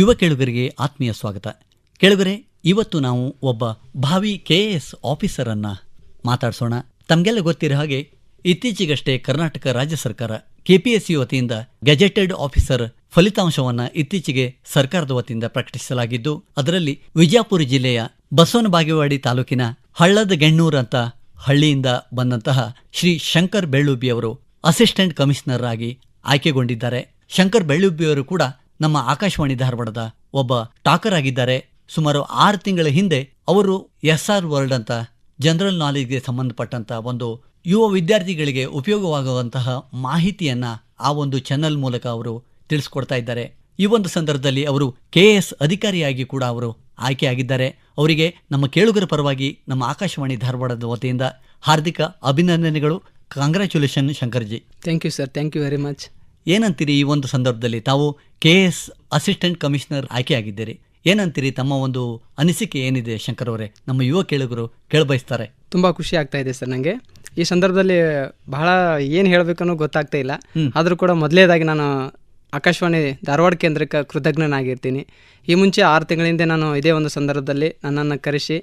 ಯುವ ಕೆಳುಗರಿಗೆ ಆತ್ಮೀಯ ಸ್ವಾಗತ. ಕೆಳುಗರೆ, ಇವತ್ತು ನಾವು ಒಬ್ಬ ಭಾವಿ ಕೆ ಎಸ್ ಆಫೀಸರನ್ನು ಮಾತಾಡಿಸೋಣ. ತಮಗೆಲ್ಲ ಗೊತ್ತಿರೋ ಹಾಗೆ ಇತ್ತೀಚೆಗಷ್ಟೇ ಕರ್ನಾಟಕ ರಾಜ್ಯ ಸರ್ಕಾರ ಕೆಪಿಎಸ್ಸಿ ವತಿಯಿಂದ ಗೆಜೆಟೆಡ್ ಆಫೀಸರ್ ಫಲಿತಾಂಶವನ್ನು ಇತ್ತೀಚೆಗೆ ಸರ್ಕಾರದ ವತಿಯಿಂದ ಪ್ರಕಟಿಸಲಾಗಿದ್ದು, ಅದರಲ್ಲಿ ವಿಜಯಪುರ ಜಿಲ್ಲೆಯ ಬಸವನ ಬಾಗೇವಾಡಿ ತಾಲೂಕಿನ ಹಳ್ಳದ ಗೆಣ್ಣೂರ್ ಅಂತ ಹಳ್ಳಿಯಿಂದ ಬಂದಂತಹ ಶ್ರೀ ಶಂಕರ್ ಬೆಳ್ಳುಬ್ಬಿ ಅವರು ಅಸಿಸ್ಟೆಂಟ್ ಕಮಿಷನರ್ ಆಗಿ ಆಯ್ಕೆಗೊಂಡಿದ್ದಾರೆ. ಶಂಕರ್ ಬೆಳ್ಳುಬ್ಬಿಯವರು ಕೂಡ ನಮ್ಮ ಆಕಾಶವಾಣಿ ಧಾರವಾಡದ ಒಬ್ಬ ಟಾಕರ್ ಆಗಿದ್ದಾರೆ. ಸುಮಾರು ಆರು ತಿಂಗಳ ಹಿಂದೆ ಅವರು ಎಸ್ ಆರ್ ವರ್ಲ್ಡ್ ಅಂತ ಜನರಲ್ ನಾಲೆಜ್ಗೆ ಸಂಬಂಧಪಟ್ಟಂತ ಒಂದು ಯುವ ವಿದ್ಯಾರ್ಥಿಗಳಿಗೆ ಉಪಯೋಗವಾಗುವಂತಹ ಮಾಹಿತಿಯನ್ನ ಆ ಒಂದು ಚಾನೆಲ್ ಮೂಲಕ ಅವರು ತಿಳಿಸ್ಕೊಡ್ತಾ ಇದ್ದಾರೆ. ಈ ಒಂದು ಸಂದರ್ಭದಲ್ಲಿ ಅವರು ಕೆ ಎಸ್ ಅಧಿಕಾರಿಯಾಗಿ ಕೂಡ ಅವರು ಆಯ್ಕೆಯಾಗಿದ್ದಾರೆ ಅವರಿಗೆ ನಮ್ಮ ಕೇಳುಗರ ಪರವಾಗಿ ನಮ್ಮ ಆಕಾಶವಾಣಿ ಧಾರವಾಡದ ವತಿಯಿಂದ ಹಾರ್ದಿಕ ಅಭಿನಂದನೆಗಳು. Congratulation Shankarji thank you sir thank you very much ಏನಂತೀರಿ ಈ ಒಂದು ಸಂದರ್ಭದಲ್ಲಿ? ತಾವು ಕೆ ಎಸ್ ಅಸಿಸ್ಟೆಂಟ್ ಕಮಿಷನರ್ ಆಯ್ಕೆಯಾಗಿದ್ದೀರಿ. ಏನಂತೀರಿ ತಮ್ಮ ಒಂದು ಅನಿಸಿಕೆ ಏನಿದೆ ಶಂಕರ್ ಅವರೇ? ನಮ್ಮ ಯುವ ಕೇಳುಗರು ಕೇಳಬಯಸ್ತಾರೆ. ತುಂಬ ಖುಷಿ ಆಗ್ತಾ ಇದೆ ಸರ್ ನನಗೆ ಈ ಸಂದರ್ಭದಲ್ಲಿ ಬಹಳ ಏನು ಹೇಳಬೇಕನ್ನೋ ಗೊತ್ತಾಗ್ತಾ ಇಲ್ಲ. ಆದರೂ ಕೂಡ ಮೊದಲೇದಾಗಿ ನಾನು ಆಕಾಶವಾಣಿ ಧಾರವಾಡ ಕೇಂದ್ರಕ್ಕೆ ಕೃತಜ್ಞನಾಗಿರ್ತೀನಿ. ಈ ಮುಂಚೆ ಆರು ತಿಂಗಳಿಂದ ನಾನು ಇದೇ ಒಂದು ಸಂದರ್ಭದಲ್ಲಿ ನನ್ನನ್ನು ಕರೆಸಿ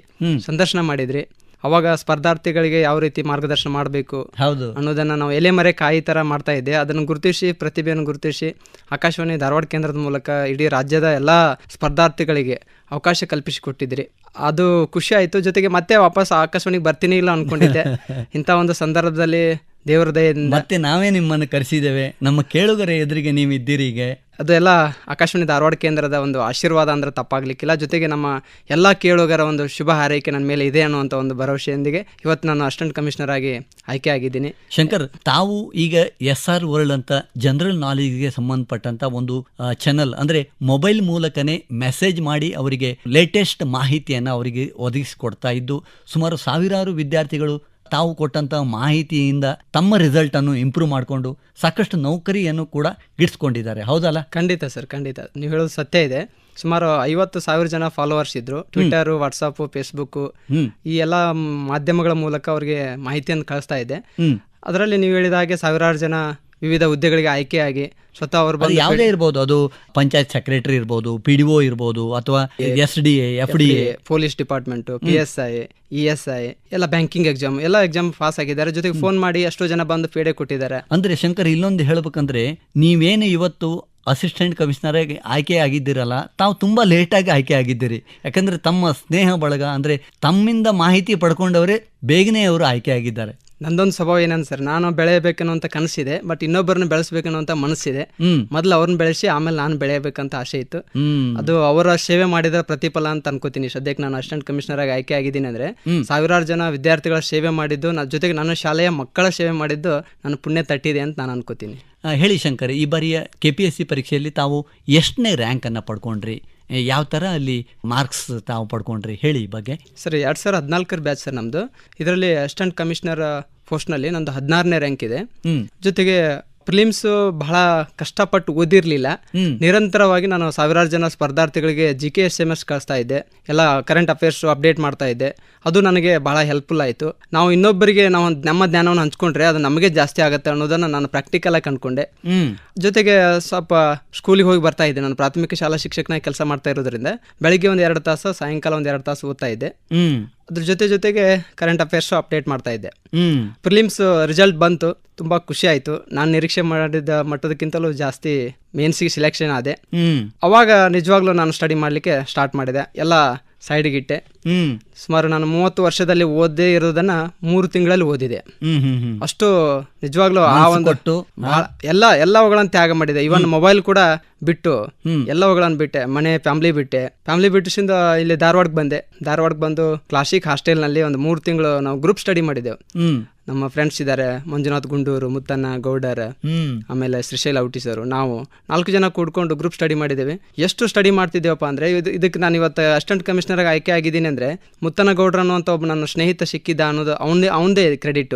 ಸಂದರ್ಶನ ಮಾಡಿದ್ರಿ. ಅವಾಗ ಸ್ಪರ್ಧಾರ್ಥಿಗಳಿಗೆ ಯಾವ ರೀತಿ ಮಾರ್ಗದರ್ಶನ ಮಾಡಬೇಕು ಹೌದು. ಅನ್ನೋದನ್ನ ನಾವು ಎಲೆ ಮರೆ ಕಾಯಿ ತರ ಮಾಡ್ತಾ ಇದ್ದೆ. ಅದನ್ನು ಗುರುತಿಸಿ ಪ್ರತಿಭೆಯನ್ನು ಗುರುತಿಸಿ ಆಕಾಶವಾಣಿ ಧಾರವಾಡ ಕೇಂದ್ರದ ಮೂಲಕ ಇಡೀ ರಾಜ್ಯದ ಎಲ್ಲ ಸ್ಪರ್ಧಾರ್ಥಿಗಳಿಗೆ ಅವಕಾಶ ಕಲ್ಪಿಸಿಕೊಟ್ಟಿದ್ರಿ ಅದು ಖುಷಿ ಆಯಿತು. ಜೊತೆಗೆ ಮತ್ತೆ ವಾಪಸ್ ಆಕಾಶವಾಣಿಗೆ ಬರ್ತೀನಿ ಇಲ್ಲ ಅನ್ಕೊಂಡಿದ್ದೆ. ಇಂಥ ಒಂದು ಸಂದರ್ಭದಲ್ಲಿ ದೇವರ ದಯದಿಂದ ಮತ್ತೆ ನಾವೇ ನಿಮ್ಮನ್ನು ಕರೆಸಿದ್ದೇವೆ. ನಮ್ಮ ಕೇಳುಗರ ಎದುರಿಗೆ ನೀವು ಇದ್ದೀರಿ ಈಗ. ಅದು ಎಲ್ಲ ಆಕಾಶವಾಣಿ ಧಾರವಾಡ ಕೇಂದ್ರದ ಒಂದು ಆಶೀರ್ವಾದ ಅಂದ್ರೆ ತಪ್ಪಾಗಲಿಕ್ಕಿಲ್ಲ. ಜೊತೆಗೆ ನಮ್ಮ ಎಲ್ಲ ಕೇಳುಗರ ಒಂದು ಶುಭ ಹಾರೈಕೆ ನನ್ನ ಮೇಲೆ ಇದೆ ಅನ್ನುವಂಥ ಒಂದು ಭರವಸೆಯೊಂದಿಗೆ ಇವತ್ತು ನಾನು ಅಸಿಸ್ಟೆಂಟ್ ಕಮಿಷನರ್ ಆಗಿ ಆಯ್ಕೆ ಆಗಿದ್ದೀನಿ. ಶಂಕರ್, ತಾವು ಈಗ ಎಸ್ ಆರ್ ವರ್ಲ್ಡ್ ಅಂತ ಜನರಲ್ ನಾಲೆಜ್ಗೆ ಸಂಬಂಧಪಟ್ಟಂತ ಒಂದು ಚಾನಲ್ ಅಂದ್ರೆ ಮೊಬೈಲ್ ಮೂಲಕನೇ ಮೆಸೇಜ್ ಮಾಡಿ ಅವರಿಗೆ ಲೇಟೆಸ್ಟ್ ಮಾಹಿತಿಯನ್ನು ಅವರಿಗೆ ಒದಗಿಸಿಕೊಡ್ತಾ ಇದ್ದು, ಸುಮಾರು ಸಾವಿರಾರು ವಿದ್ಯಾರ್ಥಿಗಳು ತಾವು ಕೊಟ್ಟಂತ ಮಾಹಿತಿಯಿಂದ ತಮ್ಮ ರಿಸಲ್ಟ್ ಅನ್ನು ಇಂಪ್ರೂವ್ ಮಾಡಿಕೊಂಡು ಸಾಕಷ್ಟು ನೌಕರಿಯನ್ನು ಕೂಡ ಗಿಡಿಸ್ಕೊಂಡಿದ್ದಾರೆ. ಹೌದಲ್ಲ? ಖಂಡಿತ ಸರ್ ಖಂಡಿತ. ನೀವು ಹೇಳೋದು ಸತ್ಯ ಇದೆ. ಸುಮಾರು ಐವತ್ತು ಸಾವಿರ ಜನ ಫಾಲೋವರ್ಸ್ ಇದ್ರು. ಟ್ವಿಟರ್ ವಾಟ್ಸಪ್ ಫೇಸ್ಬುಕ್ ಈ ಎಲ್ಲ ಮಾಧ್ಯಮಗಳ ಮೂಲಕ ಅವರಿಗೆ ಮಾಹಿತಿಯನ್ನು ಕಳಿಸ್ತಾ ಇದೆ. ಅದರಲ್ಲಿ ನೀವು ಹೇಳಿದ ಹಾಗೆ ಸಾವಿರಾರು ಜನ ವಿವಿಧ ಹುದ್ದೆಗಳಿಗೆ ಆಯ್ಕೆಯಾಗಿ ಸ್ವತಃ ಅವರು ಯಾವುದೇ ಇರ್ಬೋದು ಅದು ಪಂಚಾಯತ್ ಸೆಕ್ರೆಟರಿ ಇರ್ಬೋದು ಪಿ ಡಿ ಒ ಇರ್ಬೋದು ಅಥವಾ S D A F D A police department P S I E S I ಎಲ್ಲ ಬ್ಯಾಂಕಿಂಗ್ ಎಕ್ಸಾಮ್ ಎಲ್ಲ ಎಕ್ಸಾಮ್ ಪಾಸ್ ಆಗಿದ್ದಾರೆ. ಜೊತೆಗೆ ಫೋನ್ ಮಾಡಿ ಎಷ್ಟೋ ಜನ ಬಂದು ಪೇಡೆ ಕೊಟ್ಟಿದ್ದಾರೆ. ಅಂದ್ರೆ ಶಂಕರ್ ಇಲ್ಲೊಂದು ಹೇಳ್ಬೇಕಂದ್ರೆ ನೀವೇನು ಇವತ್ತು ಅಸಿಸ್ಟೆಂಟ್ ಕಮಿಷನರ್ ಆಗಿ ಆಯ್ಕೆ ಆಗಿದ್ದೀರಲ್ಲ ತಾವು ತುಂಬಾ ಲೇಟಾಗಿ ಆಯ್ಕೆ ಆಗಿದ್ದೀರಿ ಯಾಕಂದ್ರೆ ತಮ್ಮ ಸ್ನೇಹ ಬಳಗ ಅಂದ್ರೆ ತಮ್ಮಿಂದ ಮಾಹಿತಿ ಪಡ್ಕೊಂಡವರೇ ಬೇಗನೆ ಅವರು ಆಯ್ಕೆ ಆಗಿದ್ದಾರೆ ನಂದೊಂದು ಸ್ವಭಾವ ಏನಂತ ಸರ್ ನಾನು ಬೆಳೆಯಬೇಕನ್ನುವಂಥ ಕನಸಿದೆ ಬಟ್ ಇನ್ನೊಬ್ಬರನ್ನ ಬೆಳೆಸ್ಬೇಕನ್ನುವಂಥ ಮನಸ್ಸಿದೆ. ಹ್ಮ್. ಮೊದಲು ಅವ್ರನ್ನ ಬೆಳೆಸಿ ಆಮೇಲೆ ನಾನು ಬೆಳೆಯಬೇಕಂತ ಆಸೆ ಇತ್ತು. ಅದು ಅವರ ಸೇವೆ ಮಾಡಿದ ಪ್ರತಿಫಲ ಅಂತ ಅನ್ಕೋತೀನಿ. ಸದ್ಯಕ್ಕೆ ನಾನು ಅಸಿಸ್ಟೆಂಟ್ ಕಮಿಷನರ್ ಆಗಿ ಆಯ್ಕೆ ಆಗಿದ್ದೀನಿ ಅಂದ್ರೆ ಸಾವಿರಾರು ಜನ ವಿದ್ಯಾರ್ಥಿಗಳ ಸೇವೆ ಮಾಡಿದ್ದು ನನ್ನ ಜೊತೆಗೆ ನನ್ನ ಶಾಲೆಯ ಮಕ್ಕಳ ಸೇವೆ ಮಾಡಿದ್ದು ನಾನು ಪುಣ್ಯ ತಟ್ಟಿದೆ ಅಂತ ನಾನು ಅನ್ಕೋತೀನಿ. ಹೇಳಿ ಶಂಕರ್ ಈ ಬಾರಿಯ ಕೆ ಪಿ ಎಸ್ ಸಿ ಪರೀಕ್ಷೆಯಲ್ಲಿ ತಾವು ಎಷ್ಟನೇ ರ್ಯಾಂಕನ್ನು ಪಡ್ಕೊಂಡ್ರಿ? ಯಾವ ಥರ ಅಲ್ಲಿ ಮಾರ್ಕ್ಸ್ ತಾವು ಪಡ್ಕೊಂಡ್ರಿ? ಹೇಳಿ ಈ ಬಗ್ಗೆ. ಸರ್ ಎರಡು ಸಾವಿರದ ಹದಿನಾಲ್ಕರ ಬ್ಯಾಚ್ ಸರ್ ನಮ್ಮದು ಇದರಲ್ಲಿ ಅಸಿಸ್ಟೆಂಟ್ ಕಮಿಷನರ್ ಪೋಸ್ಟ್ನಲ್ಲಿ ನಂದು ಹದಿನಾರನೇ ರ್ಯಾಂಕ್ ಇದೆ. ಜೊತೆಗೆ ಪ್ರಿಲಿಮ್ಸ್ ಬಹಳ ಕಷ್ಟಪಟ್ಟು ಓದಿರಲಿಲ್ಲ. ನಿರಂತರವಾಗಿ ನಾನು ಸಾವಿರಾರು ಜನ ಸ್ಪರ್ಧಾರ್ಥಿಗಳಿಗೆ G K S M S ಕಳಿಸ್ತಾ ಇದ್ದೆ. ಎಲ್ಲ ಕರೆಂಟ್ ಅಫೇರ್ಸ್ ಅಪ್ಡೇಟ್ ಮಾಡ್ತಾ ಇದ್ದೆ. ಅದು ನನಗೆ ಬಹಳ ಹೆಲ್ಪ್ಫುಲ್ ಆಯಿತು. ನಾವು ಇನ್ನೊಬ್ಬರಿಗೆ ನಾವು ನಮ್ಮ ಜ್ಞಾನವನ್ನು ಹಂಚ್ಕೊಂಡ್ರೆ ಅದು ನಮಗೆ ಜಾಸ್ತಿ ಆಗುತ್ತೆ ಅನ್ನೋದನ್ನು ನಾನು ಪ್ರಾಕ್ಟಿಕಲ್ ಆಗಿ ಕಂಡ್ಕೊಂಡೆ. ಜೊತೆಗೆ ಸ್ವಲ್ಪ ಸ್ಕೂಲಿಗೆ ಹೋಗಿ ಬರ್ತಾ ಇದ್ದೆ. ನಾನು ಪ್ರಾಥಮಿಕ ಶಾಲಾ ಶಿಕ್ಷಕನಾಗಿ ಕೆಲಸ ಮಾಡ್ತಾ ಇರೋದ್ರಿಂದ ಬೆಳಿಗ್ಗೆ ಒಂದು ಎರಡು ತಾಸು ಸಾಯಂಕಾಲ ಒಂದು ಎರಡು ತಾಸು ಓದ್ತಾ ಇದ್ದೆ. ಅದ್ರ ಜೊತೆ ಜೊತೆಗೆ ಕರೆಂಟ್ ಅಫೇರ್ಸು ಅಪ್ಡೇಟ್ ಮಾಡ್ತಾ ಇದ್ದೆ. ಪ್ರಿಲಿಮ್ಸ್ ರಿಸಲ್ಟ್ ಬಂತು ತುಂಬ ಖುಷಿ ಆಯಿತು. ನಾನು ನಿರೀಕ್ಷೆ ಮಾಡಿದ ಮಟ್ಟದಕ್ಕಿಂತಲೂ ಜಾಸ್ತಿ ಮೇನ್ಸಿಗೆ ಸಿಲೆಕ್ಷನ್ ಆದೆ. ಅವಾಗ ನಿಜವಾಗ್ಲೂ ನಾನು ಸ್ಟಡಿ ಮಾಡಲಿಕ್ಕೆ ಸ್ಟಾರ್ಟ್ ಮಾಡಿದೆ. ಎಲ್ಲ ಸೈಡಿಗಿಟ್ಟೆ ಸುಮಾರು ನಾನು ಮೂವತ್ತು ವರ್ಷದಲ್ಲಿ ಓದೇ ಇರೋದನ್ನ ಮೂರು ತಿಂಗಳಲ್ಲಿ ಓದಿದೆ. ಅಷ್ಟು ನಿಜವಾಗ್ಲೂ ಆ ಒಂದು ಎಲ್ಲ ಎಲ್ಲವುಗಳನ್ನ ತ್ಯಾಗ ಮಾಡಿದೆ. ಇವನ್ ಮೊಬೈಲ್ ಕೂಡ ಬಿಟ್ಟು ಎಲ್ಲವುಗಳನ್ನ ಬಿಟ್ಟೆ. ಮನೆ ಫ್ಯಾಮಿಲಿ ಬಿಟ್ಟೆ. ಫ್ಯಾಮಿಲಿ ಬಿಟ್ಟಿಸಿಂದ ಇಲ್ಲಿ ಧಾರವಾಡಕ್ಕೆ ಬಂದೆ. ಧಾರವಾಡಕ್ಕೆ ಬಂದು ಕ್ಲಾಸಿಕ್ ಹಾಸ್ಟೆಲ್ನಲ್ಲಿ ಒಂದು ಮೂರು ತಿಂಗಳು ನಾವು ಗ್ರೂಪ್ ಸ್ಟಡಿ ಮಾಡಿದೆವು. ನಮ್ಮ ಫ್ರೆಂಡ್ಸ್ ಇದ್ದಾರೆ. ಮಂಜುನಾಥ್ ಗುಂಡೂರು ಮುತ್ತಣ್ಣ ಗೌಡರ್ ಆಮೇಲೆ ಶ್ರೀಶೈಲ ಔಟಿಸರು ನಾವು ನಾಲ್ಕು ಜನ ಕೂಡ್ಕೊಂಡು ಗ್ರೂಪ್ ಸ್ಟಡಿ ಮಾಡಿದ್ದೇವೆ. ಎಷ್ಟು ಸ್ಟಡಿ ಮಾಡ್ತಿದ್ದೇವಪ್ಪ ಅಂದ್ರೆ ಇದು ಇದಕ್ಕೆ ನಾನು ಇವತ್ತು ಅಸಿಸ್ಟೆಂಟ್ ಕಮಿಷನರ್ ಆಯ್ಕೆ ಆಗಿದ್ದೀನಿ ಅಂದರೆ ಮುತ್ತನಗೌಡ್ರ ಗೌಡ್ರ ಅನ್ನುವಂಥ ಒಬ್ಬ ನನ್ನ ಸ್ನೇಹಿತ ಸಿಕ್ಕಿದ್ದ ಅನ್ನೋದು ಅವನದೇ ಅವನದೇ ಕ್ರೆಡಿಟ್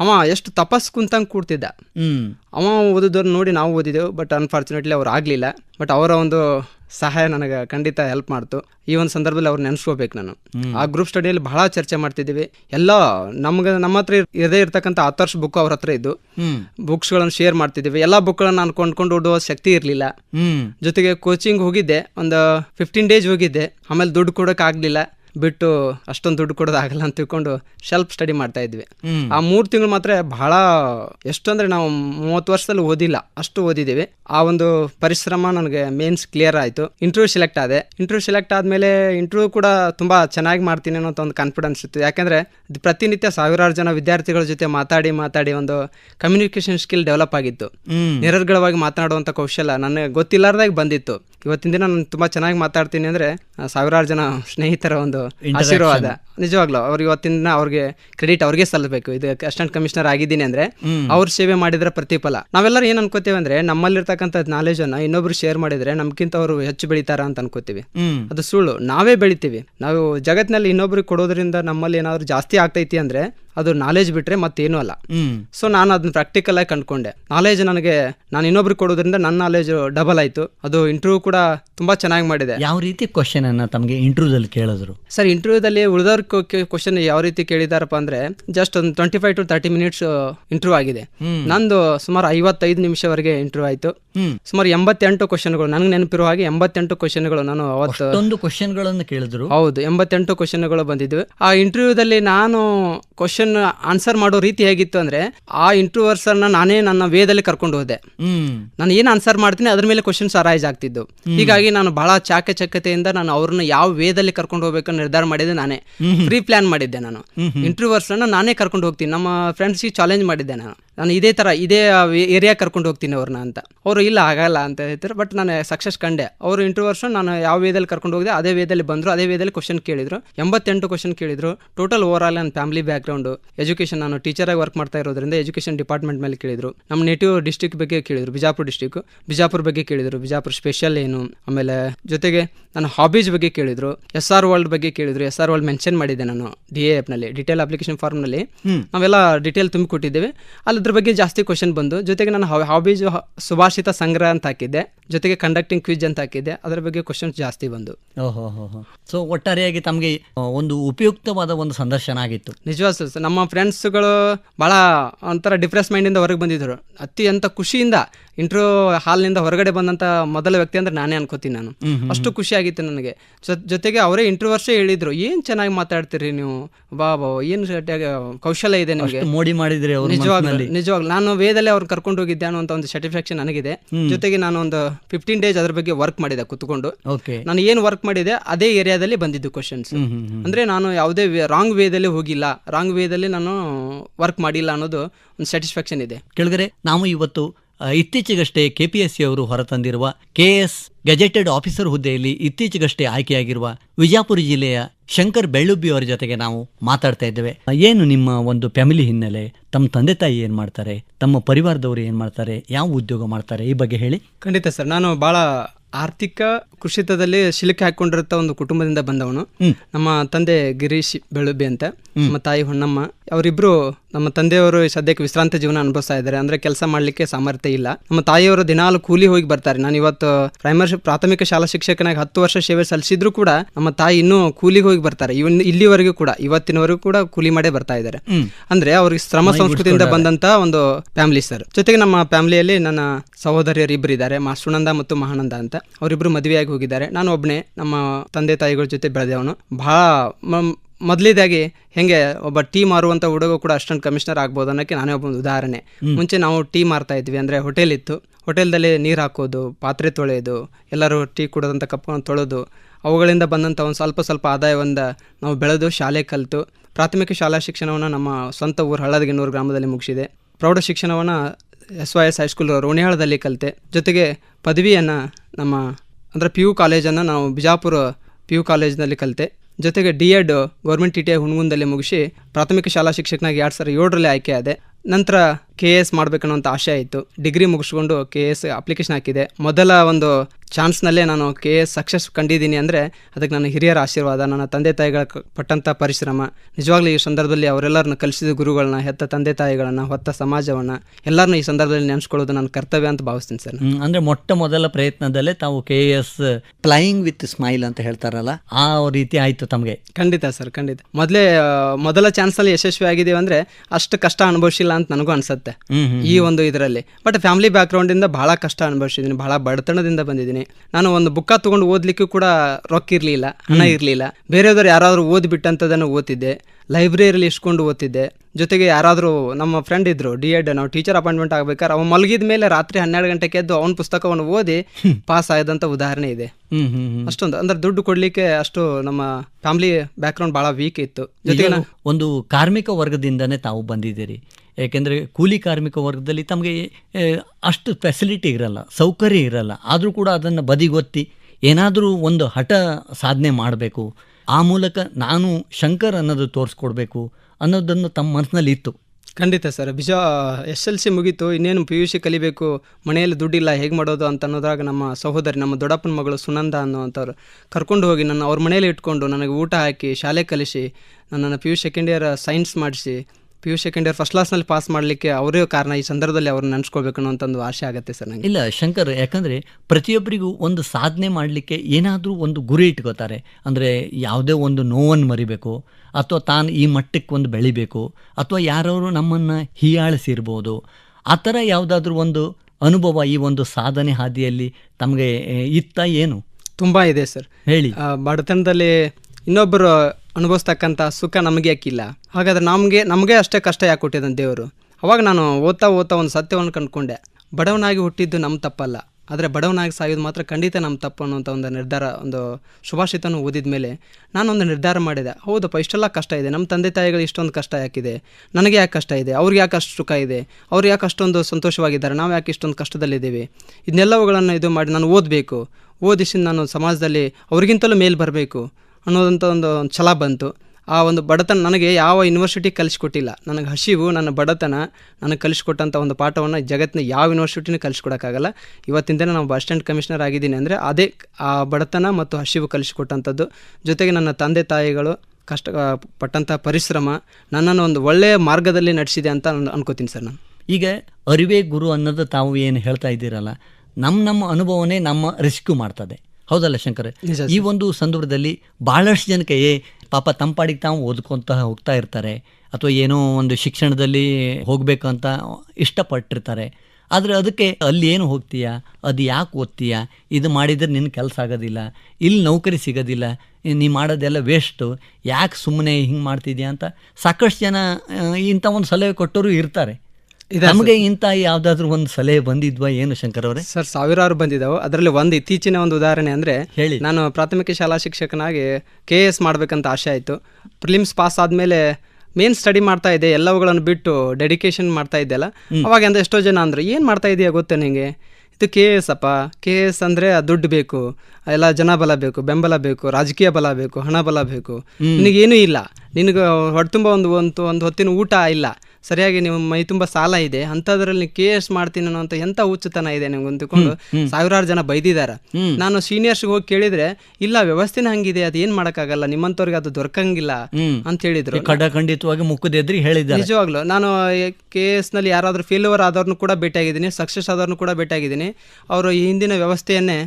ಅವ ಎಷ್ಟು ತಪಸ್ ಕುಂತಂಗೆ ಕೂಡ್ತಿದ್ದ. ಹ್ಮ್. ಅವ ಓದಿದವ್ರು ನೋಡಿ ನಾವು ಓದಿದೆವು ಬಟ್ ಅನ್ಫಾರ್ಚುನೇಟ್ಲಿ ಅವ್ರು ಆಗಲಿಲ್ಲ. ಬಟ್ ಅವರ ಒಂದು ಸಹಾಯ ನನಗೆ ಖಂಡಿತ ಹೆಲ್ಪ್ ಮಾಡ್ತು. ಈ ಒಂದು ಸಂದರ್ಭದಲ್ಲಿ ಅವ್ರು ನೆನೆಸ್ಕೋಬೇಕು ನಾನು. ಆ ಗ್ರೂಪ್ ಸ್ಟಡಿಯಲ್ಲಿ ಬಹಳ ಚರ್ಚೆ ಮಾಡ್ತಿದ್ದೀವಿ. ಎಲ್ಲ ನಮ್ಗೆ ನಮ್ಮ ಹತ್ರ ಇರದೇ ಇರ್ತಕ್ಕಂಥ ಆಥರ್ಸ್ ಬುಕ್ ಅವ್ರ ಹತ್ರ ಇದ್ದು. ಬುಕ್ಸ್ಗಳನ್ನು ಶೇರ್ ಮಾಡ್ತಿದ್ದೀವಿ. ಎಲ್ಲ ಬುಕ್ಗಳನ್ನು ನಾನು ಕೊಂಡ್ಕೊಂಡು ಓಡುವ ಶಕ್ತಿ ಇರಲಿಲ್ಲ. ಜೊತೆಗೆ ಕೋಚಿಂಗ್ ಹೋಗಿದ್ದೆ. ಒಂದು ಫಿಫ್ಟೀನ್ ಡೇಸ್ ಹೋಗಿದ್ದೆ. ಆಮೇಲೆ ದುಡ್ಡು ಕೊಡೋಕೆ ಆಗಲಿಲ್ಲ. ಬಿಟ್ಟು ಅಷ್ಟೊಂದು ದುಡ್ಡು ಕೊಡೋದಾಗಲ್ಲ ಅಂತ ತಿಳ್ಕೊಂಡು ಸೆಲ್ಫ್ ಸ್ಟಡಿ ಮಾಡ್ತಾ ಇದ್ವಿ. ಆ ಮೂರು ತಿಂಗಳು ಮಾತ್ರ ಬಹಳ ಎಷ್ಟು ಅಂದ್ರೆ ನಾವು ಮೂವತ್ತು ವರ್ಷದಲ್ಲಿ ಓದಿಲ್ಲ ಅಷ್ಟು ಓದಿದ್ದೀವಿ ಆ ಒಂದು ಪರಿಶ್ರಮ ನನಗೆ ಮೇನ್ಸ್ ಕ್ಲಿಯರ್ ಆಯಿತು. ಇಂಟರ್ವ್ಯೂ ಸೆಲೆಕ್ಟ್ ಆದೆ. ಇಂಟರ್ವ್ಯೂ ಸೆಲೆಕ್ಟ್ ಆದಮೇಲೆ ಇಂಟರ್ವ್ಯೂ ಕೂಡ ತುಂಬ ಚೆನ್ನಾಗಿ ಮಾಡ್ತೀನಿ ಅನ್ನೋ ಒಂದು ಕಾನ್ಫಿಡೆನ್ಸ್ ಇತ್ತು. ಯಾಕೆಂದರೆ ಪ್ರತಿನಿತ್ಯ ಸಾವಿರಾರು ಜನ ವಿದ್ಯಾರ್ಥಿಗಳ ಜೊತೆ ಮಾತಾಡಿ ಮಾತಾಡಿ ಒಂದು ಕಮ್ಯುನಿಕೇಷನ್ ಸ್ಕಿಲ್ ಡೆವಲಪ್ ಆಗಿತ್ತು. ನಿರರ್ಗಳವಾಗಿ ಮಾತನಾಡುವಂಥ ಕೌಶಲ್ಯ ನನಗೆ ಗೊತ್ತಿಲ್ಲಾರ್ದಾಗ ಬಂದಿತ್ತು. ಇವತ್ತಿನ ದಿನ ನಾನು ತುಂಬ ಚೆನ್ನಾಗಿ ಮಾತಾಡ್ತೀನಿ ಅಂದರೆ ಸಾವಿರಾರು ಜನ ಸ್ನೇಹಿತರ ಒಂದು ಆಶೀರ್ವಾದ ನಿಜವಾಗ್ಲೂ ಅವ್ರ ಇವತ್ತಿನ ಅವ್ರಿಗೆ ಕ್ರೆಡಿಟ್ ಅವ್ರಿಗೆ ಸಲ್ಲಬೇಕು. ಇದು ಅಸಿಸ್ಟೆಂಟ್ ಕಮಿಷನರ್ ಆಗಿದ್ದೀನಿ ಅಂದ್ರೆ. ಅವ್ರ ಸೇವೆ ಮಾಡಿದ್ರೆ ಪ್ರತಿಫಲ. ನಾವೆಲ್ಲರೂ ಏನ್ ಅನ್ಕೋತೀವಿ ಅಂದ್ರೆ ನಮ್ಮಲ್ಲಿರ್ತಕ್ಕಂಥ ಅನ್ನ ಇನ್ನೊಬ್ರು ಶೇರ್ ಮಾಡಿದ್ರೆ ನಮ್ಗಿಂತ ಅವರು ಹೆಚ್ಚು ಬೆಳಿತಾರ ಅಂತ ಅನ್ಕೋತೀವಿ. ಅದು ಸುಳ್ಳು. ನಾವೇ ಬೆಳಿತೀವಿ. ನಾವು ಜಗತ್ತಿನಲ್ಲಿ ಇನ್ನೊಬ್ರಿಗೆ ಕೊಡೋದ್ರಿಂದ ನಮ್ಮಲ್ಲಿ ಏನಾದ್ರು ಜಾಸ್ತಿ ಆಗ್ತೈತಿ ಅಂದ್ರೆ ಅದು ನಾಲೆಜ್ ಬಿಟ್ರೆ ಮತ್ತೇನು ಅಲ್ಲ. ಸೊ ನಾನು ಅದನ್ನ ಪ್ರಾಕ್ಟಿಕಲ್ ಆಗಿ ಕಂಡ್ಕೊಂಡೆ. ನಾಲೆಜ್ ನನಗೆ ನಾನು ಇನ್ನೊಬ್ರಿಗೆ ಕೊಡೋದ್ರಿಂದ ನನ್ನ ನಾಲೆಜ್ ಡಬಲ್ ಆಯ್ತು. ಅದು ಇಂಟರ್ವ್ಯೂ ಕೂಡ ತುಂಬಾ ಚೆನ್ನಾಗಿ ಮಾಡಿದೆ. ಯಾವ ರೀತಿ ಕ್ವಶನ್ ಅನ್ನ ತಮಗೆ ಇಂಟರ್ವ್ಯೂದಲ್ಲಿ ಕೇಳಿದ್ರು? ಸರ್ ಇಂಟರ್ವ್ಯೂದಲ್ಲಿ ಉಳಿದವ್ರ ಕ್ವಶನ್ ಯಾವ ರೀತಿ ಕೇಳಿದಾರಪ್ಪ ಅಂದ್ರೆ ಜಸ್ಟ್ ಒಂದು twenty five to thirty minutes interview ಆಗಿದೆ. ನಂದು ಸುಮಾರು ಐವತ್ತೈದು ನಿಮಿಷವರೆಗೆ ಇಂಟರ್ವ್ಯೂ ಆಯ್ತು. ಸುಮಾರು ಎಂಬತ್ತೆಂಟು ಕ್ವಶನ್ಗಳು ನನಗೆ ನೆನಪಿರುವ ಹಾಗೆ ಎಂಬತ್ತೆಂಟು ಕ್ವಶನ್ಗಳು ನಾನು ಅವತ್ತು ಕ್ವಶನ್ಗಳನ್ನು ಕೇಳಿದ್ರು? ಹೌದು ಎಂಬತ್ತೆಂಟು ಕ್ವಶನ್ಗಳು ಬಂದಿದ್ವು. ಆ ಇಂಟರ್ವ್ಯೂದಲ್ಲಿ ನಾನು ಕ್ವಶನ್ ಆನ್ಸರ್ ಮಾಡೋ ರೀತಿ ಹೇಗಿತ್ತು ಅಂದ್ರೆ ಆ ಇಂಟರ್ವ್ಯೂವರ್ಸನ್ನ ನಾನೇ ನನ್ನ ವೇದಲ್ಲಿ ಕರ್ಕೊಂಡು ಹೋದೆ. ನಾನು ಏನು ಆನ್ಸರ್ ಮಾಡ್ತೀನಿ ಅದ್ರ ಮೇಲೆ ಕ್ವಶನ್ಸ್ ಅರೈಸ್ ಆಗ್ತಿದ್ದು ಹೀಗಾಗಿ ನಾನು ಬಹಳ ಚಾಕಚಕ್ಯತೆಯಿಂದ ನಾನು ಅವ್ರನ್ನ ಯಾವ ವೇದಲ್ಲಿ ಕರ್ಕೊಂಡು ಹೋಗ್ಬೇಕು ನಿರ್ಧಾರ ಮಾಡಿದ್ದೆ ನಾನೇ. ಫ್ರೀ ಪ್ಲಾನ್ ಮಾಡಿದ್ದೆ ನಾನು. ಇಂಟರ್ವ್ಯೂವರ್ಸ್ ನಾನೇ ಕರ್ಕೊಂಡು ಹೋಗ್ತೀನಿ. ನಮ್ಮ ಫ್ರೆಂಡ್ಸಿಗೆ ಚಾಲೆಂಜ್ ಮಾಡಿದ್ದೆ ನಾನು. ನಾನು ಇದೇ ಥರ ಇದೇ ಏರಿಯಾ ಕರ್ಕೊಂಡು ಹೋಗ್ತೀನಿ ಅವ್ರನ್ನ ಅಂತ. ಅವರು ಇಲ್ಲ ಆಗಲ್ಲ ಅಂತ ಹೇಳ್ತಾರೆ ಬಟ್ ನಾನು ಸಕ್ಸಸ್ ಕಂಡೆ. ಅವರು ಇಂಟರ್ವರ್ಷನ್ ನಾನು ಯಾವ ವೇದಲ್ಲಿ ಕರ್ಕೊಂಡು ಹೋಗಿದೆ ಅದೇ ವೇದಲ್ಲಿ ಬಂದರು ಅದೇ ವೇದಲ್ಲಿ ಕ್ವಶನ್ ಕೇಳಿದ್ರು. ಎಂಬತ್ತೆಂಟು ಕ್ವಶನ್ ಕೇಳಿದರು. ಟೋಟಲ್ ಓವರ್ ಆಲ್ ನನ್ನ ಫ್ಯಾಮಿಲಿ ಬ್ಯಾಕ್ಗ್ರೌಂಡು ಎಜುಕೇಷನ್ ನಾನು ಟೀಚರಾಗಿ ವರ್ಕ್ ಮಾಡ್ತಾ ಇರೋದ್ರಿಂದ ಎಜುಕೇಷನ್ ಡಿಪಾರ್ಟ್ಮೆಂಟ್ ಮೇಲೆ ಕೇಳಿದ್ರು. ನಮ್ಮ ನೇಟಿವ್ ಡಿಸ್ಟಿಕ್ ಬಗ್ಗೆ ಕೇಳಿದ್ರು ಬಿಜಾಪುರ ಡಿಸ್ಟಿಕ್ ಬಿಜಾಪುರ ಬಗ್ಗೆ ಕೇಳಿದ್ರು ಬಿಜಾಪುರ ಸ್ಪೆಷಲ್ ಏನು? ಆಮೇಲೆ ಜೊತೆಗೆ ನನ್ನ ಹಾಬೀಸ್ ಬಗ್ಗೆ ಕೇಳಿದರು ಎಸ್ ಆರ್ ವರ್ಲ್ಡ್ ಬಗ್ಗೆ ಕೇಳಿದ್ರು ಎಸ್ ಆರ್ ವರ್ಲ್ಡ್ ಮೆನ್ಷನ್ ಮಾಡಿದ್ದೆ ನಾನು ಡಿ ಎ ನಲ್ಲಿ ಡಿಟೇಲ್ ಅಪ್ಲಿಕೇಶನ್ ಫಾರ್ಮ್ನಲ್ಲಿ. ನಾವೆಲ್ಲ ಡಿಟೇಲ್ ತುಂಬಿ ಕೊಟ್ಟಿದ್ದೇವೆ ಅಲ್ಲಿ ಅದ್ರ ಬಗ್ಗೆ ಜಾಸ್ತಿ ಕ್ವಶನ್ ಬಂದು ಜೊತೆಗೆ ನಾನು ಹಾಬೀಸ್ ಸುಭಾಷಿತ ಸಂಗ್ರಹ ಅಂತ ಹಾಕಿದ್ದೆ ಜೊತೆಗೆ ಕಂಡಕ್ಟಿಂಗ್ ಕ್ವಿಜ್ ಅಂತ ಹಾಕಿದ್ದೆ ಅದ್ರ ಬಗ್ಗೆ ಕ್ವಶನ್ಸ್ ಜಾಸ್ತಿ ಬಂದು. ಸೊ ಒಟ್ಟಾರೆಯಾಗಿ ತಮಗೆ ಒಂದು ಉಪಯುಕ್ತವಾದ ಒಂದು ಸಂದರ್ಶನ ಆಗಿತ್ತು. ನಿಜವಾಸ ನಮ್ಮ ಫ್ರೆಂಡ್ಸ್ಗಳು ಭಾಳ ಒಂಥರ ಡಿಪ್ರೆಸ್ ಮೈಂಡಿಂದ ಹೊರಗೆ ಬಂದಿದ್ದರು ಅತ್ಯಂತ ಖುಷಿಯಿಂದ ಇಂಟ್ರ್ಯೂ ಹಾಲ್ನಿಂದ ಹೊರಗಡೆ ಬಂದಂತ ಮೊದಲ ವ್ಯಕ್ತಿ ಅಂದ್ರೆ ನಾನೇ ಅನ್ಕೋತೀನಿ ನಾನು. ಅಷ್ಟು ಖುಷಿ ಆಗಿತ್ತು ನನಗೆ. ಜೊತೆಗೆ ಅವರೇ ಇಂಟರ್ವ್ಯೂವರ್ಸೇ ಹೇಳಿದ್ರು ಏನು ಚೆನ್ನಾಗಿ ಮಾತಾಡ್ತೀರಿ ನೀವು? ಬಾ ಬಾ ಏನು ಕೌಶಲ್ಯ ಇದೆ ನಿಮಗೆ? ಮೋಡಿ ಮಾಡಿದ್ರೆ ನಿಜವಾಗ್ಲಿ ನಿಜವಾಗ್ಲೂ ನಿಜವಾಗ್ಲೂ. ನಾನು ವೇದಲ್ಲೇ ಅವ್ರು ಕರ್ಕೊಂಡು ಹೋಗಿದ್ದೆ ಅನ್ನೋ ಒಂದು ಸ್ಯಾಟಿಸ್ಫ್ಯಾಕ್ಷನ್ ನನಗಿದೆ. ಜೊತೆಗೆ ನಾನು ಒಂದು ಫಿಫ್ಟೀನ್ ಡೇಸ್ ಅದ್ರ ಬಗ್ಗೆ ವರ್ಕ್ ಮಾಡಿದೆ ಕುತ್ಕೊಂಡು. ನಾನು ಏನು ವರ್ಕ್ ಮಾಡಿದೆ ಅದೇ ಏರಿಯಾದಲ್ಲಿ ಬಂದಿದ್ದು ಕ್ವಶನ್ಸ್ ಅಂದ್ರೆ ನಾನು ಯಾವುದೇ ರಾಂಗ್ ವೇದಲ್ಲಿ ಹೋಗಿಲ್ಲ. ರಾಂಗ್ ವೇದಲ್ಲಿ ನಾನು ವರ್ಕ್ ಮಾಡಿಲ್ಲ ಅನ್ನೋದು ಒಂದು ಸ್ಯಾಟಿಸ್ಫ್ಯಾಕ್ಷನ್ ಇದೆ. ಕೇಳಿದ್ರೆ ನಾವು ಇವತ್ತು ಇತ್ತೀಚೆಗಷ್ಟೇ ಕೆಪಿಎಸ್ಸಿ ಅವರು ಹೊರತಂದಿರುವ ಕೆಎಸ್ ಗೆಜೆಟೆಡ್ ಆಫೀಸರ್ ಹುದ್ದೆಯಲ್ಲಿ ಇತ್ತೀಚೆಗಷ್ಟೇ ಆಯ್ಕೆಯಾಗಿರುವ ವಿಜಯಪುರ ಜಿಲ್ಲೆಯ ಶಂಕರ್ ಬೆಳ್ಳುಬ್ಬಿ ಅವರ ಜೊತೆಗೆ ನಾವು ಮಾತಾಡ್ತಾ ಇದ್ದೇವೆ. ಏನು ನಿಮ್ಮ ಒಂದು ಫ್ಯಾಮಿಲಿ ಹಿನ್ನೆಲೆ? ತಮ್ಮ ತಂದೆ ತಾಯಿ ಏನು ಮಾಡ್ತಾರೆ? ತಮ್ಮ ಪರಿವಾರದವರು ಏನು ಮಾಡ್ತಾರೆ? ಯಾವ ಉದ್ಯೋಗ ಮಾಡ್ತಾರೆ? ಈ ಬಗ್ಗೆ ಹೇಳಿ. ಖಂಡಿತ ಸರ್, ನಾನು ಭಾಳ ಆರ್ಥಿಕ ಕುಸಿತದಲ್ಲಿ ಸಿಲುಕಿ ಹಾಕೊಂಡಿರುತ್ತ ಒಂದು ಕುಟುಂಬದಿಂದ ಬಂದವನು. ನಮ್ಮ ತಂದೆ ಗಿರೀಶ್ ಬೆಳುಬಿ ಅಂತ. ನಮ್ಮ ತಾಯಿ ಹೊನ್ನಮ್ಮ. ಅವರಿಬ್ರು ನಮ್ಮ ತಂದೆಯವರು ಸದ್ಯಕ್ಕೆ ವಿಶ್ರಾಂತ ಜೀವನ ಅನುಭವಿಸ್ತಾ ಇದ್ದಾರೆ. ಅಂದ್ರೆ ಕೆಲಸ ಮಾಡ್ಲಿಕ್ಕೆ ಸಾಮರ್ಥ್ಯ ಇಲ್ಲ. ನಮ್ಮ ತಾಯಿಯವರು ದಿನಾಲು ಕೂಲಿ ಹೋಗಿ ಬರ್ತಾರೆ. ನಾನು ಇವತ್ತು ಪ್ರೈಮರಿ ಪ್ರಾಥಮಿಕ ಶಾಲಾ ಶಿಕ್ಷಕನಾಗಿ ಹತ್ತು ವರ್ಷ ಸೇವೆ ಸಲ್ಲಿಸಿದ್ರು ಕೂಡ ನಮ್ಮ ತಾಯಿ ಇನ್ನೂ ಕೂಲಿಗೆ ಹೋಗಿ ಬರ್ತಾರೆ. ಇವನ್ ಇಲ್ಲಿವರೆಗೂ ಕೂಡ ಇವತ್ತಿನವರೆಗೂ ಕೂಡ ಕೂಲಿ ಮಾಡೇ ಬರ್ತಾ ಇದ್ದಾರೆ. ಅಂದ್ರೆ ಅವ್ರಿಗೆ ಶ್ರಮ ಸಂಸ್ಕೃತಿಯಿಂದ ಬಂದಂತ ಒಂದು ಫ್ಯಾಮಿಲಿ ಸರ್. ಜೊತೆಗೆ ನಮ್ಮ ಫ್ಯಾಮಿಲಿಯಲ್ಲಿ ನನ್ನ ಸಹೋದರಿಯರು ಇಬ್ಬರು ಇದ್ದಾರೆ. ಮಾ ಸುನಂದ ಮತ್ತು ಮಹಾನಂದ ಅಂತ. ಅವರಿಬ್ರು ಮದುವೆಯಾಗಿ ಹೋಗಿದ್ದಾರೆ. ನಾನು ಒಬ್ಬನೇ ನಮ್ಮ ತಂದೆ ತಾಯಿಗಳ ಜೊತೆ ಬೆಳೆದವನು ಬಹಳ ಮ- ಮೊದಲಿದಾಗಿ ಹೆಂಗೆ ಒಬ್ಬ ಟೀ ಮಾರುವಂಥ ಹುಡುಗ ಕೂಡ ಅಷ್ಟೊಂದು ಕಮಿಷನರ್ ಆಗ್ಬೋದು ಅನ್ನೋಕ್ಕೆ ನಾನೇ ಒಬ್ಬ ಉದಾಹರಣೆ. ಮುಂಚೆ ನಾವು ಟೀ ಮಾರ್ತಾ ಇದ್ವಿ ಅಂದ್ರೆ ಹೋಟೆಲ್ ಇತ್ತು. ಹೋಟೆಲ್ದಲ್ಲಿ ನೀರು ಹಾಕೋದು ಪಾತ್ರೆ ತೊಳೆಯೋದು ಎಲ್ಲರೂ ಟೀ ಕುಡೋದಂಥ ಕಪ್ಪನ್ನ ತೊಳೆದು ಅವುಗಳಿಂದ ಬಂದಂಥ ಒಂದು ಸ್ವಲ್ಪ ಸ್ವಲ್ಪ ಆದಾಯವನ್ನು ನಾವು ಬೆಳೆದು ಶಾಲೆ ಕಲಿತು. ಪ್ರಾಥಮಿಕ ಶಾಲಾ ಶಿಕ್ಷಣವನ್ನು ನಮ್ಮ ಸ್ವಂತ ಊರು ಹಳ್ಳದಗಿನ್ನೂರು ಗ್ರಾಮದಲ್ಲಿ ಮುಗಿಸಿದೆ. ಪ್ರೌಢ ಶಿಕ್ಷಣವನ್ನು S Y S high school ರೋಣಿಯಾಳದಲ್ಲಿ ಕಲಿತೆ. ಜೊತೆಗೆ ಪದವಿಯನ್ನು ನಮ್ಮ ಅಂದರೆ ಪಿ ಯು ಕಾಲೇಜನ್ನು ನಾವು ಬಿಜಾಪುರ ಪಿ ಯು ಕಾಲೇಜಿನಲ್ಲಿ ಕಲಿತೆ. ಜೊತೆಗೆ D Ed government T T I ಹುಣಗುಂದಲ್ಲಿ ಮುಗಿಸಿ ಪ್ರಾಥಮಿಕ ಶಾಲಾ ಶಿಕ್ಷಕನಾಗಿ ಎರಡು ಸಾವಿರದ ಏಳರಲ್ಲಿ ಆಯ್ಕೆ ಆದೆ. ನಂತರ ಕೆ ಎಸ್ ಮಾಡಬೇಕನ್ನೋಂಥ ಆಸೆ ಆಯಿತು. ಡಿಗ್ರಿ ಮುಗಿಸ್ಕೊಂಡು ಕೆ ಎಸ್ ಅಪ್ಲಿಕೇಶನ್ ಹಾಕಿದೆ. ಮೊದಲ ಒಂದು ಚಾನ್ಸ್ನಲ್ಲೇ ನಾನು ಕೆ ಎಸ್ ಸಕ್ಸಸ್ ಕಂಡಿದ್ದೀನಿ ಅಂದರೆ ಅದಕ್ಕೆ ನನ್ನ ಹಿರಿಯರ ಆಶೀರ್ವಾದ ನನ್ನ ತಂದೆ ತಾಯಿಗಳ ಪಟ್ಟಂಥ ಪರಿಶ್ರಮ. ನಿಜವಾಗ್ಲೂ ಈ ಸಂದರ್ಭದಲ್ಲಿ ಅವರೆಲ್ಲರನ್ನು ಕಲಿಸಿದ ಗುರುಗಳನ್ನ ಹೆತ್ತ ತಂದೆ ತಾಯಿಗಳನ್ನು ಹೊತ್ತ ಸಮಾಜವನ್ನು ಎಲ್ಲರನ್ನು ಈ ಸಂದರ್ಭದಲ್ಲಿ ನೆನೆಸ್ಕೊಳ್ಳೋದು ನನ್ನ ಕರ್ತವ್ಯ ಅಂತ ಭಾವಿಸ್ತೀನಿ ಸರ್ ಅಂದರೆ ಮೊಟ್ಟ ಮೊದಲ ಪ್ರಯತ್ನದಲ್ಲೇ ತಾವು K S flying with smile ಅಂತ ಹೇಳ್ತಾರಲ್ಲ ಆ ರೀತಿ ಆಯಿತು ತಮಗೆ? ಖಂಡಿತ ಸರ್ ಖಂಡಿತ. ಮೊದಲೇ ಮೊದಲ ಚಾನ್ಸಲ್ಲಿ ಯಶಸ್ವಿ ಆಗಿದ್ದೀವಿ ಅಂದರೆ ಅಷ್ಟು ಕಷ್ಟ ಅನುಭವಿಸಿಲ್ಲ ಅಂತ ನನಗೂ ಅನಿಸುತ್ತೆ. ಈ ಒಂದು ಇದರಲ್ಲಿ. ಬಟ್ ಫ್ಯಾಮಿಲಿ ಬ್ಯಾಕ್ಗ್ರೌಂಡಿಂದ ಬಹಳ ಕಷ್ಟ ಅನುಭವಿಸಿದ್ದೀನಿ ಬಹಳ ಬಡತನದಿಂದ ಬಂದಿದ್ದೀನಿ. ನಾನು ಒಂದು ಬುಕ್ಕ ತಗೊಂಡು ಓದ್ಲಿಕ್ಕೂ ಕೂಡ ರೊಕ್ಕ ಇರಲಿಲ್ಲ ಹಣ ಇರಲಿಲ್ಲ. ಬೇರೆಯವರು ಯಾರಾದರೂ ಓದ್ಬಿಟ್ಟಂಥದ್ದನ್ನು ಓದ್ತಿದ್ದೆ. ಲೈಬ್ರರಿಯಲ್ಲಿ ಇಸ್ಕೊಂಡು ಓದ್ತಿದ್ದೆ. ಜೊತೆಗೆ ಯಾರಾದರೂ ನಮ್ಮ ಫ್ರೆಂಡ್ ಇದ್ರು ಡಿ ಎಡ್ ನಾವು ಟೀಚರ್ ಅಪಾಯಿಂಟ್ಮೆಂಟ್ ಆಗ್ಬೇಕಾದ್ರೆ ಅವ್ನು ಮಲಗಿದ ಮೇಲೆ ರಾತ್ರಿ ಹನ್ನೆರಡು ಗಂಟೆಗೆ ಎದ್ದು ಅವನ ಪುಸ್ತಕವನ್ನು ಓದಿ ಪಾಸ್ ಆದಂಥ ಉದಾಹರಣೆ ಇದೆ. ಅಷ್ಟೊಂದು. ಅಂದ್ರೆ ದುಡ್ಡು ಕೊಡ್ಲಿಕ್ಕೆ ಅಷ್ಟು ನಮ್ಮ ಫ್ಯಾಮಿಲಿ ಬ್ಯಾಕ್ಗ್ರೌಂಡ್ ಬಹಳ ವೀಕ್ ಇತ್ತು. ಜೊತೆಗೆ ಒಂದು ಕಾರ್ಮಿಕ ವರ್ಗದಿಂದನೇ ತಾವು ಬಂದಿದ್ದೀರಿ. ಏಕೆಂದರೆ ಕೂಲಿ ಕಾರ್ಮಿಕ ವರ್ಗದಲ್ಲಿ ತಮಗೆ ಅಷ್ಟು ಫೆಸಿಲಿಟಿ ಇರಲ್ಲ ಸೌಕರ್ಯ ಇರಲ್ಲ. ಆದರೂ ಕೂಡ ಅದನ್ನು ಬದಿಗೊತ್ತಿ ಏನಾದರೂ ಒಂದು ಹಠ ಸಾಧನೆ ಮಾಡಬೇಕು. ಆ ಮೂಲಕ ನಾನು ಶಂಕರ್ ಅನ್ನೋದು ತೋರಿಸ್ಕೊಡ್ಬೇಕು. ಅನ್ನೋದನ್ನು ತಮ್ಮ ಮನಸ್ಸಿನಲ್ಲಿ ಇತ್ತು. ಖಂಡಿತ ಸರ್. ಬಿಜ, ಎಸ್ ಎಲ್ ಸಿ ಮುಗೀತು, ಇನ್ನೇನು ಪಿ ಯು ಸಿ ಕಲಿಬೇಕು, ಮನೆಯಲ್ಲಿ ದುಡ್ಡಿಲ್ಲ, ಹೇಗೆ ಮಾಡೋದು ಅಂತ ಅನ್ನೋದ್ರಾಗ ನಮ್ಮ ಸಹೋದರಿ, ನಮ್ಮ ದೊಡ್ಡಪ್ಪನ ಮಗಳು ಸುನಂದ ಅನ್ನೋವಂಥವ್ರು ಕರ್ಕೊಂಡು ಹೋಗಿ ನನ್ನ ಅವ್ರ ಮನೇಲಿ ಇಟ್ಕೊಂಡು ನನಗೆ ಊಟ ಹಾಕಿ, ಶಾಲೆ ಕಲಿಸಿ, ನನ್ನನ್ನು P U second year science ಮಾಡಿಸಿ P U second year first ಕ್ಲಾಸ್ನಲ್ಲಿ ಪಾಸ್ ಮಾಡಲಿಕ್ಕೆ ಅವರೇ ಕಾರಣ ಈ ಸಂದರ್ಭದಲ್ಲಿ ಅವ್ರನ್ನ ನೆನೆಸ್ಕೊಳ್ಬೇಕು ಅನ್ನೋ ಒಂದು ಆಸೆ ಆಗುತ್ತೆ ಸರ್ ನನಗೆ ಇಲ್ಲ ಶಂಕರ್ ಯಾಕಂದರೆ ಪ್ರತಿಯೊಬ್ಬರಿಗೂ ಒಂದು ಸಾಧನೆ ಮಾಡಲಿಕ್ಕೆ ಏನಾದರೂ ಒಂದು ಗುರಿ ಇಟ್ಕೋತಾರೆ. ಅಂದರೆ ಯಾವುದೇ ಒಂದು ನೋವನ್ನು ಮರಿಬೇಕು ಅಥವಾ ತಾನು ಈ ಮಟ್ಟಕ್ಕೆ ಒಂದು ಬೆಳಿಬೇಕು ಅಥವಾ ಯಾರವರು ನಮ್ಮನ್ನು ಹೀಯಾಳಿಸಿರ್ಬೋದು. ಆ ಥರ ಯಾವುದಾದ್ರೂ ಒಂದು ಅನುಭವ ಈ ಒಂದು ಸಾಧನೆ ಹಾದಿಯಲ್ಲಿ ತಮಗೆ ಇತ್ತ ಏನು? ತುಂಬ ಇದೆ ಸರ್. ಹೇಳಿ. ಬಡತನದಲ್ಲಿ ಇನ್ನೊಬ್ಬರು ಅನುಭವಿಸ್ತಕ್ಕಂಥ ಸುಖ ನಮಗೆ ಯಾಕಿಲ್ಲ. ಹಾಗಾದ್ರೆ ನಮಗೆ ನಮಗೆ ಅಷ್ಟೇ ಕಷ್ಟ ಯಾಕೆ ಕೊಟ್ಟಿದ್ದಾನೆ ದೇವರು? ಅವಾಗ ನಾನು ಓದ್ತಾ ಓದ್ತಾ ಒಂದು ಸತ್ಯವನ್ನು ಕಂಡುಕೊಂಡೆ. ಬಡವನಾಗಿ ಹುಟ್ಟಿದ್ದು ನಮ್ಮ ತಪ್ಪಲ್ಲ. ಆದರೆ ಬಡವನಾಗಿ ಸಾಯೋದು ಮಾತ್ರ ಖಂಡಿತ ನಮ್ಮ ತಪ್ಪು ಅನ್ನೋಂಥ ಒಂದು ನಿರ್ಧಾರ, ಒಂದು ಶುಭಾಷಿತನೂ ಓದಿದ ಮೇಲೆ ನಾನೊಂದು ನಿರ್ಧಾರ ಮಾಡಿದೆ. ಹೌದಪ್ಪ, ಇಷ್ಟೆಲ್ಲ ಕಷ್ಟ ಇದೆ. ನಮ್ಮ ತಂದೆ ತಾಯಿಗಳು ಇಷ್ಟೊಂದು ಕಷ್ಟ ಯಾಕಿದೆ? ನನಗೆ ಯಾಕೆ ಕಷ್ಟ ಇದೆ? ಅವ್ರಿಗೆ ಯಾಕೆ ಅಷ್ಟು ಸುಖ ಇದೆ? ಅವ್ರು ಯಾಕೆ ಅಷ್ಟೊಂದು ಸಂತೋಷವಾಗಿದ್ದಾರೆ? ನಾವು ಯಾಕೆ ಇಷ್ಟೊಂದು ಕಷ್ಟದಲ್ಲಿದ್ದೀವಿ? ಇದನ್ನೆಲ್ಲವುಗಳನ್ನು ಇದು ಮಾಡಿ ನಾನು ಓದಬೇಕು. ಓದಿಸಿ ನಾನು ಸಮಾಜದಲ್ಲಿ ಅವ್ರಿಗಿಂತಲೂ ಮೇಲೆ ಬರಬೇಕು. ಅನ್ನೋದಂಥ ಒಂದು ಛಲ ಬಂತು. ಆ ಒಂದು ಬಡತನ ನನಗೆ ಯಾವ ಯೂನಿವರ್ಸಿಟಿ ಕಲಿಸ್ಕೊಟ್ಟಿಲ್ಲ. ನನಗೆ ಹಸಿವು, ನನ್ನ ಬಡತನ, ನನಗೆ ಕಲಿಸ್ಕೊಟ್ಟಂಥ ಒಂದು ಪಾಠವನ್ನು ಜಗತ್ತಿನ ಯಾವ ಯೂನಿವರ್ಸಿಟಿನೂ ಕಲಿಸ್ಕೊಡೋಕ್ಕಾಗಲ್ಲ. ಇವತ್ತಿನ ದಿನ ನಾನು ಬಸ್ ಸ್ಟ್ಯಾಂಡ್ ಕಮಿಷನರ್ ಆಗಿದ್ದೀನಿ ಅಂದರೆ ಅದೇ ಆ ಬಡತನ ಮತ್ತು ಹಸಿವು ಕಲಿಸ್ಕೊಟ್ಟಂಥದ್ದು ಜೊತೆಗೆ ನನ್ನ ತಂದೆ ತಾಯಿಗಳು ಕಷ್ಟ ಪಟ್ಟಂಥ ಪರಿಶ್ರಮ ನನ್ನನ್ನು ಒಂದು ಒಳ್ಳೆಯ ಮಾರ್ಗದಲ್ಲಿ ನಡೆಸಿದೆ ಅಂತ ನಾನು ಅನ್ಕೋತೀನಿ ಸರ್ ನಾನು. ಈಗ ಅರಿವೇ ಗುರು ಅನ್ನೋದು ತಾವು ಏನು ಹೇಳ್ತಾ ಇದ್ದೀರಲ್ಲ ನಮ್ಮ ನಮ್ಮ ಅನುಭವನೇ ನಮ್ಮ ರಿಸ್ಕ್ ಮಾಡ್ತದೆ. ಹೌದಲ್ಲ ಶಂಕರ್? ಈ ಒಂದು ಸಂದರ್ಭದಲ್ಲಿ ಬಹಳಷ್ಟು ಜನಕ್ಕೆ ಏ ಪಾಪ ತಂಪಾಡಿಗೆ ತಾವು ಓದ್ಕೊತ ಹೋಗ್ತಾ ಇರ್ತಾರೆ ಅಥವಾ ಏನೋ ಒಂದು ಶಿಕ್ಷಣದಲ್ಲಿ ಹೋಗಬೇಕು ಅಂತ ಇಷ್ಟಪಟ್ಟಿರ್ತಾರೆ. ಆದರೆ ಅದಕ್ಕೆ ಅಲ್ಲಿ ಏನು ಹೋಗ್ತೀಯಾ? ಅದು ಯಾಕೆ ಓದ್ತೀಯಾ? ಇದು ಮಾಡಿದರೆ ನಿನ್ನ ಕೆಲಸ ಆಗೋದಿಲ್ಲ ಇಲ್ಲಿ ನೌಕರಿ ಸಿಗೋದಿಲ್ಲ ನೀ ಮಾಡೋದೆಲ್ಲ ವೇಸ್ಟು ಯಾಕೆ ಸುಮ್ಮನೆ ಹಿಂಗೆ ಮಾಡ್ತಿದ್ಯಾ ಅಂತ ಸಾಕಷ್ಟು ಜನ ಇಂಥ ಒಂದು ಸಲಹೆ ಕೊಟ್ಟವರು ಇರ್ತಾರೆ. ನಮಗೆ ಇಂಥ ಯಾವ್ದಾದ್ರು ಒಂದು ಸಲಹೆ ಬಂದಿದ್ವಾ ಏನು ಶಂಕರ್ ಅವರೇ? ಸರ್ ಸಾವಿರಾರು ಬಂದಿದ್ದಾವೆ ಅದರಲ್ಲಿ ಒಂದು ಇತ್ತೀಚಿನ ಒಂದು ಉದಾಹರಣೆ ಅಂದ್ರೆ ಹೇಳಿ. ನಾನು ಪ್ರಾಥಮಿಕ ಶಾಲಾ ಶಿಕ್ಷಕನಾಗಿ ಕೆ ಎಸ್ ಮಾಡ್ಬೇಕಂತ ಆಸೆ ಆಯ್ತು. ಪ್ರಿಲಿಮ್ಸ್ ಪಾಸ್ ಆದ್ಮೇಲೆ ಮೇನ್ ಸ್ಟಡಿ ಮಾಡ್ತಾ ಇದ್ದೆ ಎಲ್ಲವುಗಳನ್ನು ಬಿಟ್ಟು ಡೆಡಿಕೇಶನ್ ಮಾಡ್ತಾ ಇದ್ದೆಲ್ಲ ಅವಾಗ ಅಂದ್ರೆ ಎಷ್ಟೋ ಜನ ಅಂದರು ಏನು ಮಾಡ್ತಾ ಇದೆಯಾ ಗೊತ್ತಾ ನಿಮಗೆ ಇದು ಕೆ ಎಸ್ ಅಪ್ಪ. ಕೆ ಎಸ್ ಅಂದರೆ ದುಡ್ಡು ಬೇಕು ಎಲ್ಲ ಜನ ಬಲ ಬೇಕು ಬೆಂಬಲ ಬೇಕು ರಾಜಕೀಯ ಬಲ ಬೇಕು ಹಣ ಬಲ ಬೇಕು. ನಿನಗೇನೂ ಇಲ್ಲ. ನಿನಗೆ ಹೊಟ್ಟೆ ತುಂಬ ಒಂದು ಒಂದು ಒಂದು ಹೊತ್ತಿನ ಊಟ ಇಲ್ಲ. ಸರಿಯಾಗಿ ನಿಮ್ಮ ಮೈ ತುಂಬ ಸಾಲ ಇದೆ ಅಂಥದ್ರಲ್ಲಿ ಕೆ ಎಸ್ ಮಾಡ್ತೀನಿ ಅನ್ನೋಂಥ ಎಂತ ಹುಚ್ಚುತನ ಇದೆ ನಿಮ್ಗೆ ಅಂದುಕೊಂಡು ಸಾವಿರಾರು ಜನ ಬೈದಿದ್ದಾರೆ. ನಾನು ಸೀನಿಯರ್ಸ್ಗೆ ಹೋಗಿ ಕೇಳಿದ್ರೆ ಇಲ್ಲ ವ್ಯವಸ್ಥೆನ ಹಂಗಿದೆ ಅದು ಏನು ಮಾಡಕ್ಕಾಗಲ್ಲ ನಿಮ್ಮಂಥವ್ರಿಗೆ ಅದು ದೊರಕಂಗಿಲ್ಲ ಅಂತ ಹೇಳಿದ್ರು. ಖಂಡಿತವಾಗಿ ಮುಕ್ಕದೆದ್ರಿ ಹೇಳಿದ್ದಾರೆ. ನಿಜವಾಗ್ಲು ನಾನು ಕೆ ಎಸ್ನಲ್ಲಿ ಯಾರಾದ್ರೂ ಫೇಲ್ಯೂರ್ ಆದವ್ರನ್ನು ಕೂಡ ಭೇಟಿಯಾಗಿದ್ದೀನಿ ಸಕ್ಸಸ್ ಆದವ್ರನ್ನು ಕೂಡ ಭೇಟಿಯಾಗಿದ್ದೀನಿ. ಅವರು ಈ ಹಿಂದಿನ ವ್ಯವಸ್ಥೆಯನ್ನೇ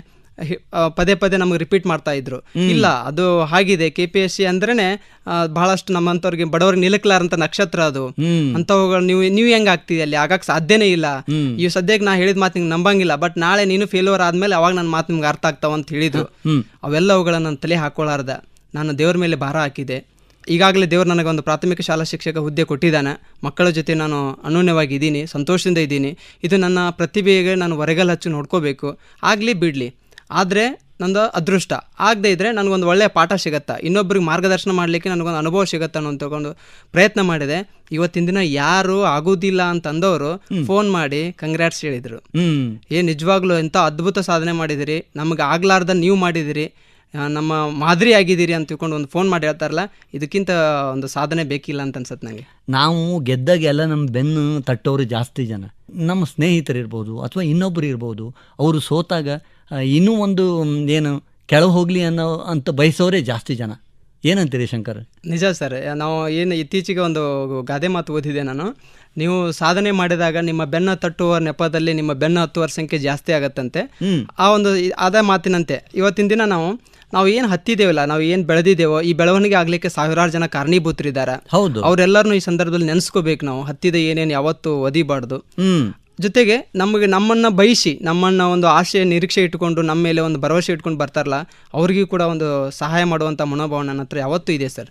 ಪದೇ ಪದೇ ನಮಗೆ ರಿಪೀಟ್ ಮಾಡ್ತಾ ಇದ್ರು. ಇಲ್ಲ ಅದು ಹಾಗಿದೆ. ಕೆ ಪಿ ಎಸ್ ಸಿ ಅಂದ್ರೇನೆ ಬಹಳಷ್ಟು ನಮ್ಮಂತವ್ರಿಗೆ ಬಡವರಿಗೆ ನಿಲುಕ್ಲಾರಂತ ನಕ್ಷತ್ರ ಅದು. ಅಂತವುಗಳು ನೀವು ನೀವು ಹೆಂಗ್ ಆಗ್ತಿದೆ ಅಲ್ಲಿ? ಆಗಕ್ ಸಾಧ್ಯನೇ ಇಲ್ಲ. ಇವ್ ಸದ್ಯಕ್ಕೆ ನಾ ಹೇಳಿದ ಮಾತು ನಿಂಗೆ ನಂಬಂಗಿಲ್ಲ ಬಟ್ ನಾಳೆ ನೀನು ಫೇಲ್ಯೂರ್ ಆದ್ಮೇಲೆ ಅವಾಗ ನನ್ನ ಮಾತು ನಿಮ್ಗೆ ಅರ್ಥ ಆಗ್ತಾವ ಅಂತ ಹೇಳಿದ್ರು. ಅವೆಲ್ಲವುಗಳನ್ನ ಅವೆಲ್ಲವುಗಳನ್ನು ನನ್ನ ತಲೆ ಹಾಕೊಳ್ಳಾರ್ದ ನಾನು ದೇವ್ರ ಮೇಲೆ ಭಾರ ಹಾಕಿದೆ. ಈಗಾಗಲೇ ದೇವ್ರು ನನಗೊಂದು ಪ್ರಾಥಮಿಕ ಶಾಲಾ ಶಿಕ್ಷಕ ಹುದ್ದೆ ಕೊಟ್ಟಿದ್ದಾನೆ. ಮಕ್ಕಳ ಜೊತೆ ನಾನು ಅನೂನ್ಯವಾಗಿ ಇದ್ದೀನಿ ಸಂತೋಷದಿಂದ ಇದ್ದೀನಿ. ಇದು ನನ್ನ ಪ್ರತಿಭೆಗೆ ನಾನು ಹೊರಗಲ್ ಹಚ್ಚಿ ನೋಡ್ಕೋಬೇಕು. ಆಗಲಿ ಬಿಡಲಿ. ಆದರೆ ನಂದು ಅದೃಷ್ಟ. ಆಗದೇ ಇದ್ದರೆ ನನಗೊಂದು ಒಳ್ಳೆಯ ಪಾಠ ಸಿಗುತ್ತಾ? ಇನ್ನೊಬ್ಬರಿಗೆ ಮಾರ್ಗದರ್ಶನ ಮಾಡಲಿಕ್ಕೆ ನನಗೊಂದು ಅನುಭವ ಸಿಗುತ್ತೆ ಅನ್ನೋ ತಗೊಂಡು ಪ್ರಯತ್ನ ಮಾಡಿದೆ. ಇವತ್ತಿನ ದಿನ ಯಾರು ಆಗೋದಿಲ್ಲ ಅಂತ ಅಂದವರು ಫೋನ್ ಮಾಡಿ ಕಂಗ್ರ್ಯಾಟ್ಸ್ ಹೇಳಿದರು. ಏ ನಿಜವಾಗ್ಲೂ ಎಂಥ ಅದ್ಭುತ ಸಾಧನೆ ಮಾಡಿದಿರಿ. ನಮಗೆ ಆಗ್ಲಾರ್ದ ನೀವು ಮಾಡಿದಿರಿ. ನಮ್ಮ ಮಾದರಿ ಆಗಿದ್ದೀರಿ ಅಂತ ತಿಳ್ಕೊಂಡು ಒಂದು ಫೋನ್ ಮಾಡಿ ಹೇಳ್ತಾರಲ್ಲ ಇದಕ್ಕಿಂತ ಒಂದು ಸಾಧನೆ ಬೇಕಿಲ್ಲ ಅಂತ ಅನ್ಸುತ್ತೆ ನನಗೆ ನಾವು ಗೆದ್ದಾಗೆಲ್ಲ ನಮ್ಮ ಬೆನ್ನು ತಟ್ಟೋರು ಜಾಸ್ತಿ ಜನ. ನಮ್ಮ ಸ್ನೇಹಿತರಿರ್ಬೋದು ಅಥವಾ ಇನ್ನೊಬ್ಬರು ಇರ್ಬೋದು ಅವರು ಸೋತಾಗ ಇನ್ನೂ ಒಂದು ಏನು ಕೆಳಗೆ ಹೋಗಲಿ ಅನ್ನೋ ಅಂತ ಬಯಸೋರೇ ಜಾಸ್ತಿ ಜನ. ಏನಂತೀರಿ ಶಂಕರ್? ನಿಜ ಸರ್ ನಾವು ಏನು ಇತ್ತೀಚೆಗೆ ಒಂದು ಗಾದೆ ಮಾತು ಓದಿದೆ ನಾನು. ನೀವು ಸಾಧನೆ ಮಾಡಿದಾಗ ನಿಮ್ಮ ಬೆನ್ನ ತಟ್ಟುವ ನೆಪದಲ್ಲಿ ನಿಮ್ಮ ಬೆನ್ನ ಹತ್ತುವರ ಸಂಖ್ಯೆ ಜಾಸ್ತಿ ಆಗತ್ತಂತೆ. ಆ ಒಂದು ಅದ ಮಾತಿನಂತೆ ಇವತ್ತಿನ ದಿನ ನಾವು ನಾವು ಏನು ಹತ್ತಿದ್ದೇವಲ್ಲ ನಾವು ಏನು ಬೆಳೆದಿದ್ದೇವೋ ಈ ಬೆಳವಣಿಗೆ ಆಗಲಿಕ್ಕೆ ಸಾವಿರಾರು ಜನ ಕಾರಣೀಭೂತರಿದ್ದಾರೆ. ಹೌದು. ಅವರೆಲ್ಲರನ್ನೂ ಈ ಸಂದರ್ಭದಲ್ಲಿ ನೆನೆಸ್ಕೋಬೇಕು ನಾವು ಹತ್ತಿದ ಏನೇನು ಯಾವತ್ತು ಒದಿಬಾರ್ದು. ಜೊತೆಗೆ ನಮಗೆ ನಮ್ಮನ್ನು ಬಯಸಿ, ನಮ್ಮನ್ನು ಒಂದು ಆಶೆ ನಿರೀಕ್ಷೆ ಇಟ್ಕೊಂಡು ನಮ್ಮ ಮೇಲೆ ಒಂದು ಭರವಸೆ ಇಟ್ಕೊಂಡು ಬರ್ತಾರಲ್ಲ, ಅವ್ರಿಗೂ ಕೂಡ ಒಂದು ಸಹಾಯ ಮಾಡುವಂಥ ಮನೋಭಾವ ನನ್ನ ಹತ್ರ ಯಾವತ್ತೂ ಇದೆ ಸರ್.